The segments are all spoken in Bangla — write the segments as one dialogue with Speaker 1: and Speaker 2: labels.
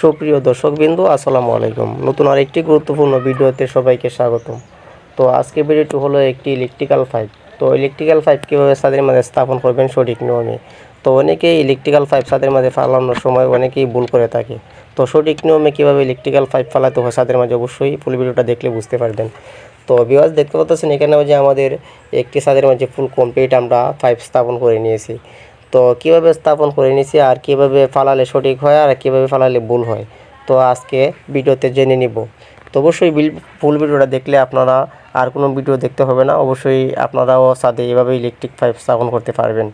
Speaker 1: সুপ্রিয় দর্শকবৃন্দ, আসসালামু আলাইকুম। নতুন আরেকটি গুরুত্বপূর্ণ ভিডিওতে সবাইকে স্বাগতম। তো আজকে ভিডিওটি হলো একটি ইলেকট্রিক্যাল পাইপ তো ইলেকট্রিক্যাল পাইপ কীভাবে ছাদের মাঝে স্থাপন করবেন সঠিক নিয়মে? তো অনেকেই ইলেকট্রিক্যাল পাইপ ছাদের মাঝে ফালানোর সময় অনেকেই ভুল করে থাকে। তো সঠিক নিয়মে কীভাবে ইলেকট্রিক্যাল পাইপ ফালাতে হয় ছাদের মাঝে অবশ্যই ফুল ভিডিওটা দেখলে বুঝতে পারবেন। তো বিওয়াজ দেখতে পাচ্ছেন এখানে যে আমাদের একটি ছাদের মাঝে ফুল কমপ্লিট আমরা পাইপ স্থাপন করে নিয়েছি। তো কীভাবে স্থাপন করে নিয়েছি আর কীভাবে ফালালে সঠিক হয় আর কীভাবে ফালালে ভুল হয়, তো আজকে ভিডিওতে জেনে নিব। তো অবশ্যই ফুল ভিডিওটা দেখলে আপনারা আর কোনো ভিডিও দেখতে হবে না, অবশ্যই আপনারাও সাথে এভাবে ইলেকট্রিক পাইপ স্থাপন করতে পারবেন।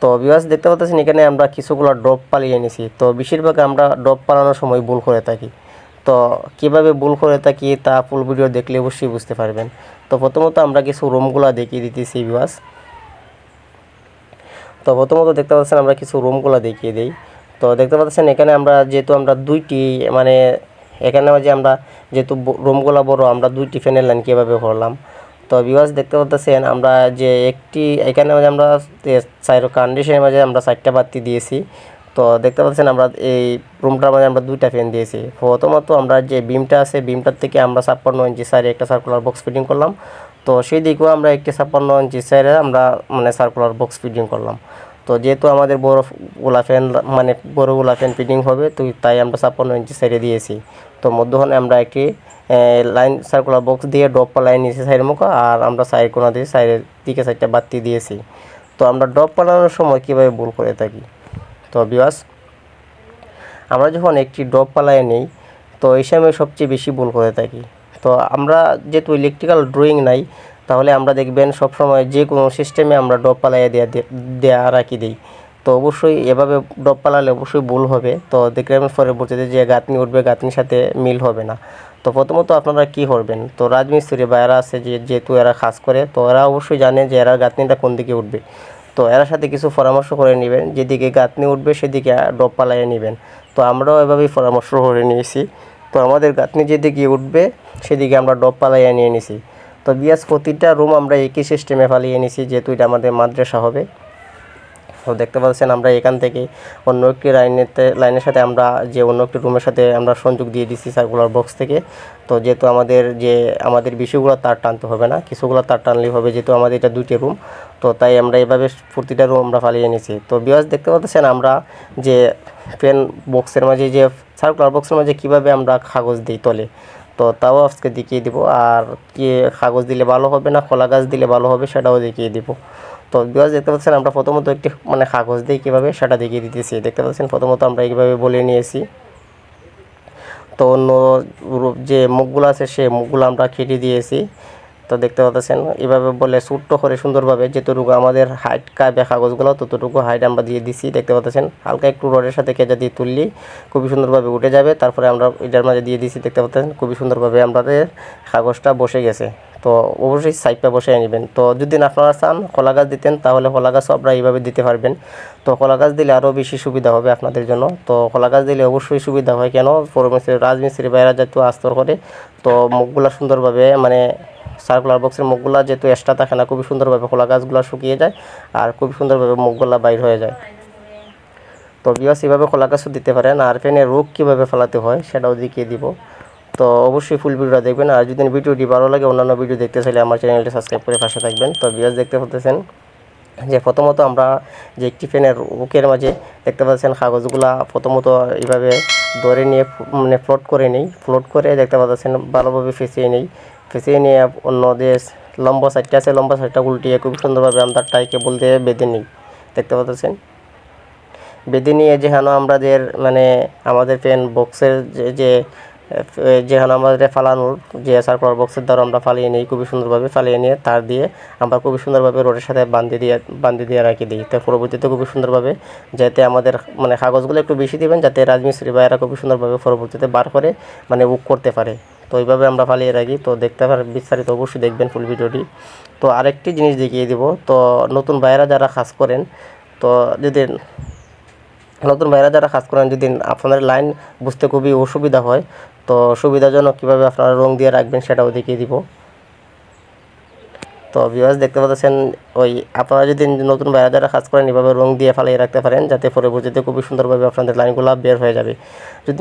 Speaker 1: তো বিবাস দেখতে পাচ্ছেন এখানে আমরা কিছুগুলো ড্রপ পালিয়ে এনেছি তো বেশিরভাগ আমরা ড্রপ পালানোর সময় ভুল করে থাকি। তো কীভাবে ভুল করে থাকি তা ফুল ভিডিও দেখলে অবশ্যই বুঝতে পারবেন। তো প্রথমত আমরা কিছু রুমগুলো দেখিয়ে দিতেছি বিবাস তো প্রথমত দেখতে পাচ্ছেন আমরা কিছু রুমগুলো দেখিয়ে দিই। তো দেখতে পাচ্ছেন এখানে আমরা যেহেতু আমরা দুইটি মানে এখানে যে আমরা যেহেতু রুমগুলো বড়, আমরা দুইটি ফ্যানের লাইন কীভাবে করলাম তো বিভাস দেখতে পাচ্ছেন আমরা যে একটি, এখানে আমরা চাইর কন্ডিশনের মাঝে আমরা চারটা বাতি দিয়েছি। তো দেখতে পাচ্ছেন আমরা এই রুমটার মাঝে আমরা দুইটা ফ্যান দিয়েছি। প্রথমত আমরা যে বিমটা আছে বিমটার থেকে আমরা ছাপ্পান্ন ইঞ্চি সাইডে একটা সার্কুলার বক্স ফিটিং করলাম। তো সেই দিকেও আমরা একটি ছাপ্পান্ন ইঞ্চি সাইডে আমরা মানে সার্কুলার বক্স ফিটিং করলাম। তো যেহেতু আমাদের বড় গোলা ফ্যান মানে বড় গোলা ফ্যান ফিটিং হবে, তো তাই আমরা ছাপ্পান্ন ইঞ্চি সাইডে দিয়েছি। তো মধ্যখানে আমরা একটি লাইন সার্কুলার বক্স দিয়ে ড্রপ লাইন নিয়েছি সাইডের মুখ, আর আমরা সাইড কোনা দিয়ে সাইডের দিকে সাইডটা বাতি দিয়েছি। তো আমরা ড্রপ পালানোর সময় কীভাবে ভুল করে থাকি? তো বিওয়াস আমরা যখন একটি ড্রপ পালায় নেই, তো এই সময় সবচেয়ে বেশি ভুল করে থাকি। তো আমরা যেহেতু ইলেকট্রিক্যাল ড্রয়িং নাই, তাহলে আমরা দেখবেন সবসময় যে কোনো সিস্টেমে আমরা ড্রপ পালাইয়া দেওয়া দেওয়া রাখি দিই। তো অবশ্যই এভাবে ড্রপ পালালে অবশ্যই ভুল হবে। তো দেখবেন পরবর্তীতে যে গাঁথনি উঠবে, গাঁথনির সাথে মিল হবে না। তো প্রথমত আপনারা কি করবেন? তো রাজমিস্ত্রি বা এরা আছে যে, যেহেতু এরা কাজ করে, তো এরা অবশ্যই জানে যে এরা গাঁথনিটা কোন দিকে উঠবে। তো এর সাথে কিছু পরামর্শ করে নেবেন, যেদিকে গাঁথনি উঠবে সেদিকে ডব পালাইয়ে নেবেন। তো আমরাও এভাবেই পরামর্শ করে নিয়েছি। তো আমাদের গাঁথনি যেদিকে উঠবে সেদিকে আমরা ডব পালাইয়ে নিয়ে নিছি। তো বিয়াস, প্রতিটা রুম আমরা একই সিস্টেমে ফালিয়ে নিছি, যেহেতু এটা আমাদের মাদ্রাসা হবে। তো দেখতে পাচ্ছেন আমরা এখান থেকে অন্য একটি লাইনেতে লাইনের সাথে আমরা যে অন্য একটি রুমের সাথে আমরা সংযোগ দিয়ে দিচ্ছি সার্কুলার বক্স থেকে। তো যেহেতু আমাদের যে, আমাদের বিষয়গুলো তার টানতে হবে না, কিছুগুলো তার টানলেই হবে যেহেতু আমাদের এটা দুইটি রুম তো তাই আমরা এভাবে প্রতিটা রুম আমরা ফালিয়ে নিয়েছি তো বিয়াস দেখতে পাচ্ছেন আমরা যে পেন বক্সের মাঝে যে সার্কুলার বক্সের মাঝে কীভাবে আমরা কাগজ দিই তলে। তো তাও আজকে দেখিয়ে দিব। আর কি কাগজ দিলে ভালো হবে না কলা গাছ দিলে ভালো হবে সেটাও দেখিয়ে দিব। তো বিকজ দেখতে পাচ্ছেন, আমরা প্রথমত একটি মানে কাগজ দিয়ে কীভাবে সেটা দেখিয়ে দিতেছি। দেখতে পাচ্ছেন, প্রথমত আমরা এইভাবে বলে নিয়েছি। তো অন্য যে মুখগুলো আছে সে মুখগুলো আমরা কেটে দিয়েছি। তো দেখতে পাচ্ছেন এভাবে বলে ছোট্ট করে সুন্দরভাবে যেতটুকু আমাদের হাইট কাবে কাগজগুলো, ততটুকু হাইট আমরা দিয়ে দিছি। দেখতে পাচ্ছেন, হালকা একটু রডের সাথে কেজা দিয়ে তুললি, খুবই সুন্দরভাবে উঠে যাবে। তারপরে আমরা এটার মাঝে দিয়ে দিছি, দেখতে পাচ্ছেন, খুবই সুন্দরভাবে আমাদের কাগজটা বসে গেছে। তো অবশ্যই সাইডটা বসে নেবেন। তো যদি আপনারা চান কলা গাছ দিতেন, তাহলে কলা গাছও আপনারা এইভাবে দিতে পারবেন। তো কলা গাছ দিলে আরও বেশি সুবিধা হবে আপনাদের জন্য। তো কলা গাছ দিলে অবশ্যই সুবিধা হয়। কেন? পৌরমিস্ত্রি রাজমিস্ত্রি বাইরা যেহেতু আস্তর করে, তো মুখগুলো সুন্দরভাবে মানে সার্কুলার বক্সের মুখগুলা যেহেতু এক্সট্রা থাকে না, খুবই সুন্দরভাবে কলা গাছগুলো শুকিয়ে যায় আর খুব সুন্দরভাবে মুখগুলা বাইর হয়ে যায়। তো বিবাস এভাবে কলা গাছও দিতে পারেন। আর ফ্যানের রোগ কীভাবে ফেলাতে হয় সেটাও দেখিয়ে দিব। তো অবশ্যই ফুল ভিডিওটা দেখবেন। আর যদি ভিডিওটি ভালো লাগে, অন্যান্য ভিডিও দেখতে চাইলে আমার চ্যানেলটি সাবস্ক্রাইব করে পাশে থাকবেন। তো বিয়াস দেখতে পাচ্ছেন যে প্রথমত আমরা যে একটি ফ্যানের বুকের মাঝে দেখতে পাচ্ছেন কাগজগুলা প্রথমত এইভাবে ধরে নিয়ে মানে ফ্লোট করে নিই। ফ্লোট করে দেখতে পাচ্ছেন ভালোভাবে ফেঁচিয়ে নিই। ফেঁচিয়ে নিয়ে অন্য দেশ লম্বা সাইডটা আছে, লম্বা সাইডটা উল্টিয়ে খুব সুন্দরভাবে আমরা টাই কেবল দিয়ে বেঁধে নিই। দেখতে পাচ্ছেন? বেঁধে নিয়ে যেখানে আমাদের মানে আমাদের পেন বক্সের যে যেখানে আমাদের ফালানোর যে সার্কুলার বক্সের দ্বারা আমরা ফালিয়ে নিই, খুবই সুন্দরভাবে ফালিয়ে নিয়ে তার দিয়ে আমরা খুবই সুন্দরভাবে রোডের সাথে বান্ধি দিয়ে বান্ধি দিয়ে রাখি দিই। তো পরবর্তীতে খুবই সুন্দরভাবে যাতে আমাদের মানে কাগজগুলো একটু বেশি দিবেন, যাতে রাজমিস্ত্রি ভাইয়েরা খুবই সুন্দরভাবে পরবর্তীতে বার করে মানে বুক করতে পারে। তো এইভাবে আমরা ফালিয়ে রাখি। তো দেখতে পারেন বিস্তারিত অবশ্যই দেখবেন ফুল ভিডিওটি। তো আরেকটি জিনিস দেখিয়ে দিব। তো নতুন ভাইয়েরা যারা কাজ করেন, তো যদি নতুন ভাইরা যারা কাজ করেন, যদি আপনাদের লাইন বুঝতে খুবই অসুবিধা হয়, তো সুবিধাজনক কীভাবে আপনারা রং দিয়ে রাখবেন সেটাও দেখিয়ে দিব। তো ভিউয়ার্স দেখতে পাচ্ছেন, ওই আপনারা যদি নতুন বাইরে যারা কাজ করেন, এভাবে রং দিয়ে ফালিয়ে রাখতে পারেন, যাতে পরে বুঝতে খুবই সুন্দরভাবে আপনাদের লাইনগুলো বের হয়ে যাবে। যদি